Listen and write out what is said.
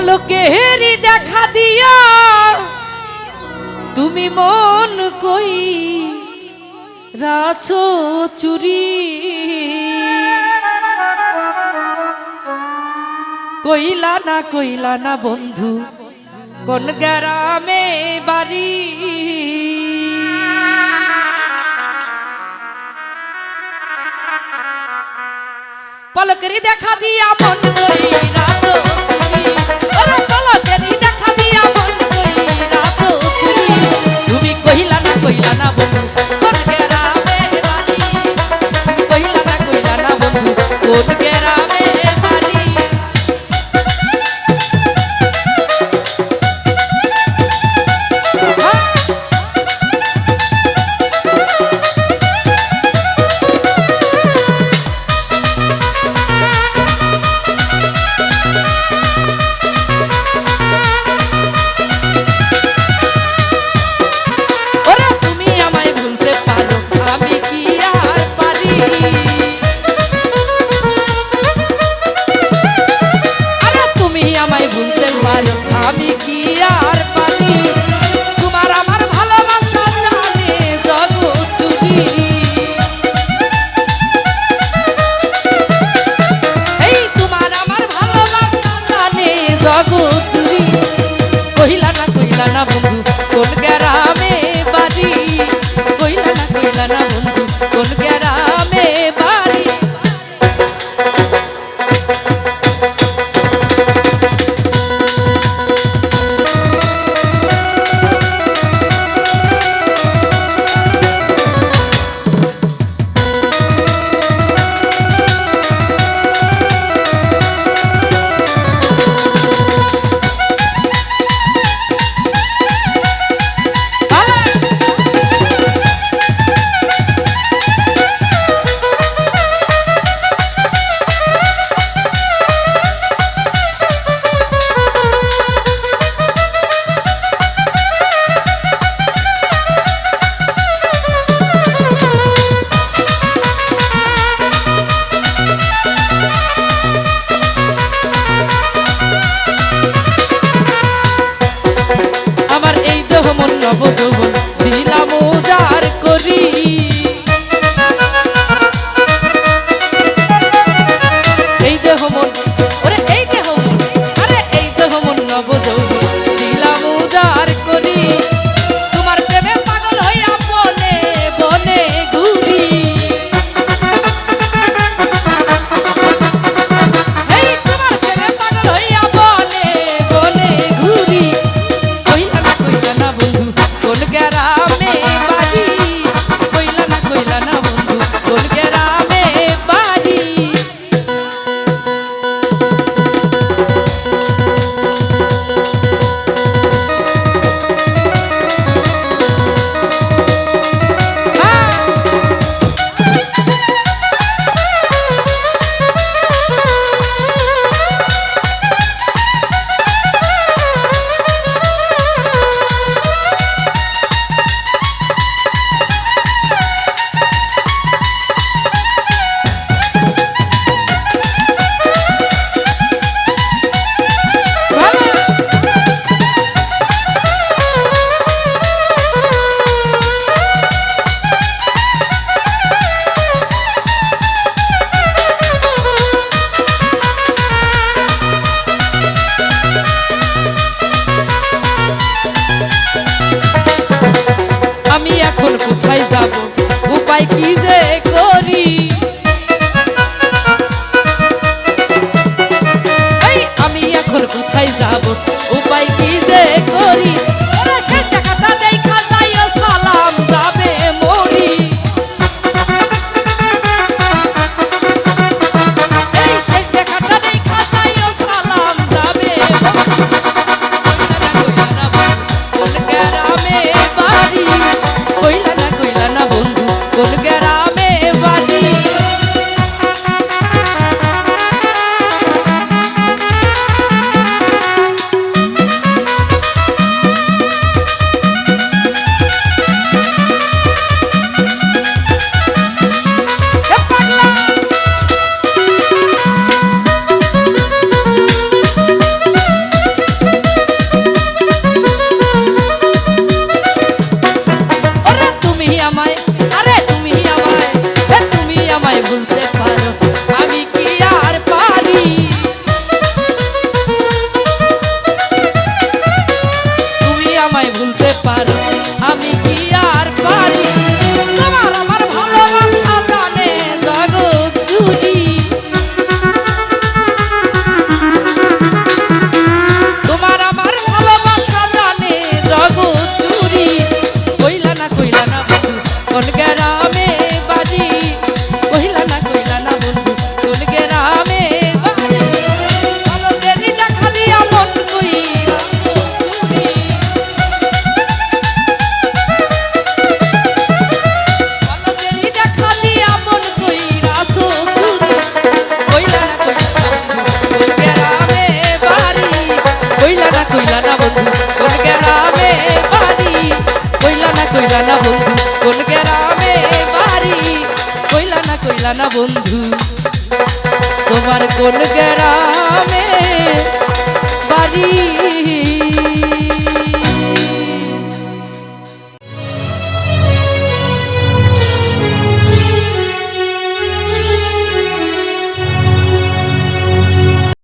পলকে হেরি দেখা দিয়া। তুমি মন কই রাছো চুরি? কইলা না কইলা না বন্ধু, কোন গ্রামে বাড়ি? পলকরি দেখা দিয়া মন কই রাছো কোন ঠিকানা বন্ধু তোমার কোন গ্রামে বাড়ি